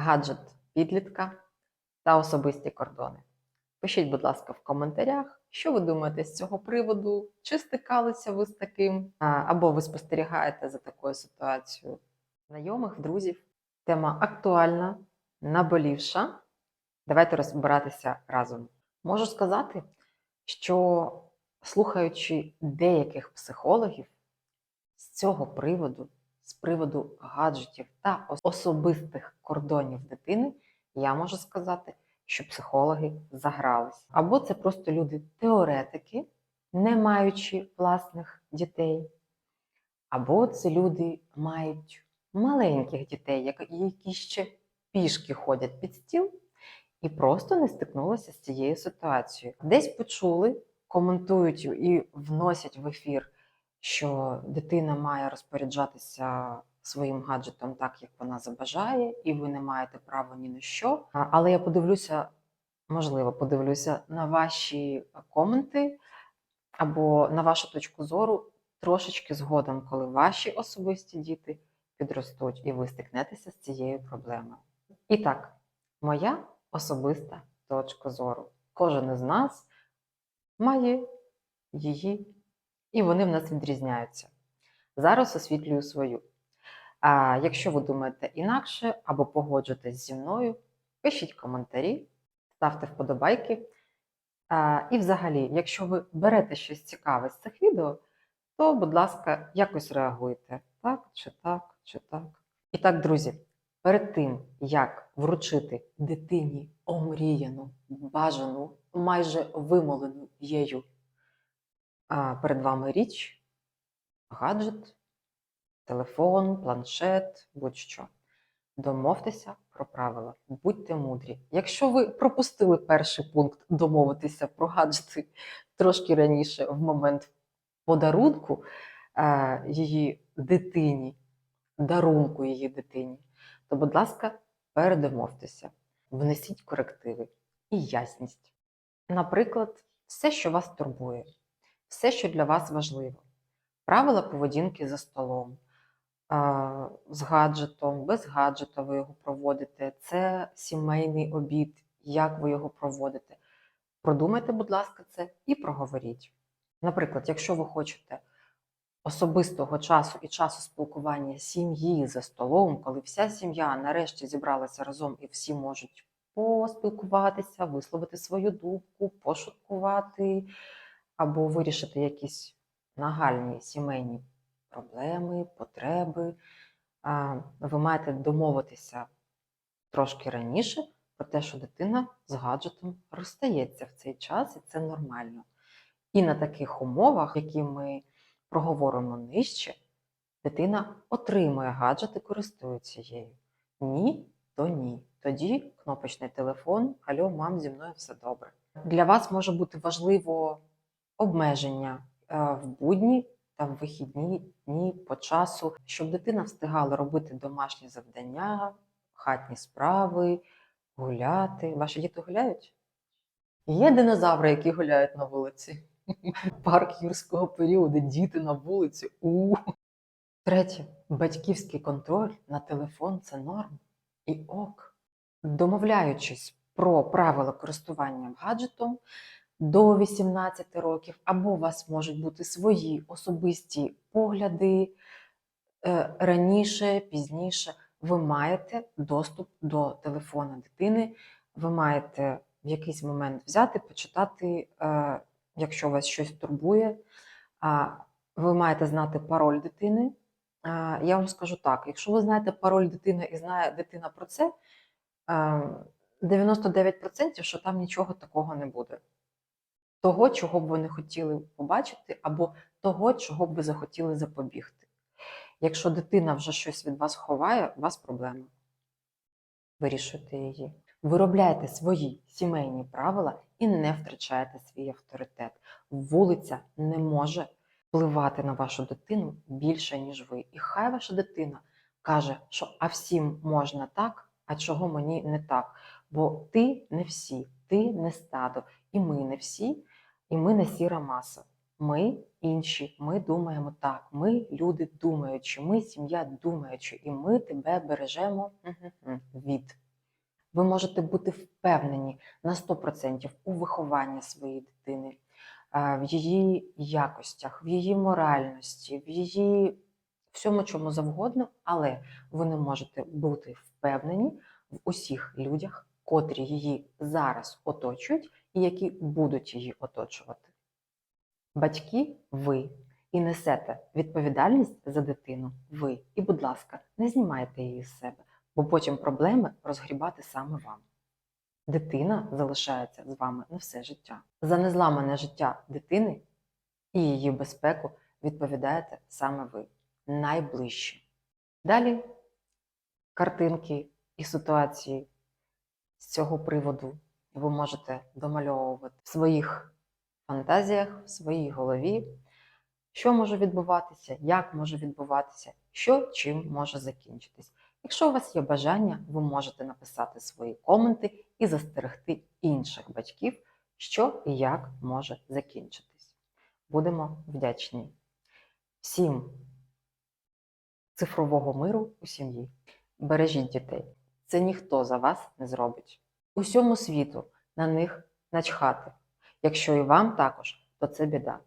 гаджет підлітка та особисті кордони. Пишіть, будь ласка, в коментарях, що ви думаєте з цього приводу, чи стикалися ви з таким, або ви спостерігаєте за такою ситуацією знайомих, друзів. Тема актуальна, наболівша. Давайте розбиратися разом. Можу сказати, що слухаючи деяких психологів з цього приводу, з приводу гаджетів та особистих кордонів дитини, я можу сказати, що психологи загрались. Або це просто люди-теоретики, не маючи власних дітей, або це люди мають маленьких дітей, які ще пішки ходять під стіл і просто не стикнулися з цією ситуацією. Десь почули, коментують і вносять в ефір, що дитина має розпоряджатися своїм гаджетом так, як вона забажає, і ви не маєте права ні на що. Але я подивлюся, можливо, подивлюся на ваші коменти або на вашу точку зору трошечки згодом, коли ваші особисті діти підростуть, і ви стикнетеся з цією проблемою. І так, моя особиста точка зору. Кожен із нас має її, і вони в нас відрізняються. Зараз освітлюю свою. А якщо ви думаєте інакше або погоджуєтесь зі мною, пишіть коментарі, ставте вподобайки. А, і взагалі, якщо ви берете щось цікаве з цих відео, то, будь ласка, якось реагуйте. Так, чи так, чи так. І так, друзі, перед тим, як вручити дитині омріяну, бажану, майже вимолену єю перед вами річ, гаджет, телефон, планшет, будь-що. Домовтеся про правила, будьте мудрі. Якщо ви пропустили перший пункт домовитися про гаджети трошки раніше, в момент подарунку е, її дитині, дарунку її дитині, то, будь ласка, передомовтеся, внесіть корективи і ясність. Наприклад, все, що вас турбує, все, що для вас важливо, правила поведінки за столом з гаджетом, без гаджета ви його проводите, це сімейний обід, як ви його проводите. Продумайте, будь ласка, це і проговоріть. Наприклад, якщо ви хочете особистого часу і часу спілкування сім'ї за столом, коли вся сім'я нарешті зібралася разом і всі можуть поспілкуватися, висловити свою думку, пошуткувати або вирішити якісь нагальні сімейні проблеми, потреби. Ви маєте домовитися трошки раніше про те, що дитина з гаджетом розстається в цей час, і це нормально. І на таких умовах, які ми проговоримо нижче, дитина отримує гаджет і користується її. Ні, то ні. Тоді кнопочний телефон, алло, мам, зі мною все добре. Для вас може бути важливо обмеження е, в будні та в вихідні дні по часу, щоб дитина встигала робити домашні завдання, хатні справи, гуляти. Ваші діти гуляють? Є динозаври, які гуляють на вулиці. Парк юрського періоду, діти на вулиці. У. Третє. Батьківський контроль на телефон це норм і ок. Домовляючись про правила користування гаджетом до 18 років, або у вас можуть бути свої особисті погляди е, раніше, пізніше, ви маєте доступ до телефона дитини, ви маєте в якийсь момент взяти, почитати, е, якщо вас щось турбує. Ви маєте знати пароль дитини. Я вам скажу так: якщо ви знаєте пароль дитини і знає дитина про це, е, 99% що там нічого такого не буде. Того, чого б ви не хотіли побачити, або того, чого б ви захотіли запобігти. Якщо дитина вже щось від вас ховає, у вас проблема. Вирішуйте її. Виробляйте свої сімейні правила і не втрачайте свій авторитет. Вулиця не може впливати на вашу дитину більше, ніж ви. І хай ваша дитина каже, що а всім можна так, а чого мені не так. Бо ти не всі, ти не стадо, і ми не всі, і ми не сіра маса. Ми інші, ми думаємо так. Ми люди думаючі, ми сім'я думаючі, і ми тебе бережемо від Ви можете бути впевнені на 100% у вихованні своєї дитини, в її якостях, в її моральності, в її всьому чому завгодно, але ви не можете бути впевнені в усіх людях, котрі її зараз оточують і які будуть її оточувати. Батьки ви і несете відповідальність за дитину ви. І, будь ласка, не знімайте її з себе, бо потім проблеми розгрібати саме вам. Дитина залишається з вами на все життя. За незламане життя дитини і її безпеку відповідаєте саме ви, найближчі. Далі картинки і ситуації з цього приводу ви можете домальовувати в своїх фантазіях, в своїй голові, що може відбуватися, як може відбуватися, що чим може закінчитись. Якщо у вас є бажання, ви можете написати свої коменти і застерегти інших батьків, що і як може закінчитись. Будемо вдячні всім цифрового миру у сім'ї. Бережіть дітей. Це ніхто за вас не зробить. Усьому світу на них начхати. Якщо і вам також, то це біда.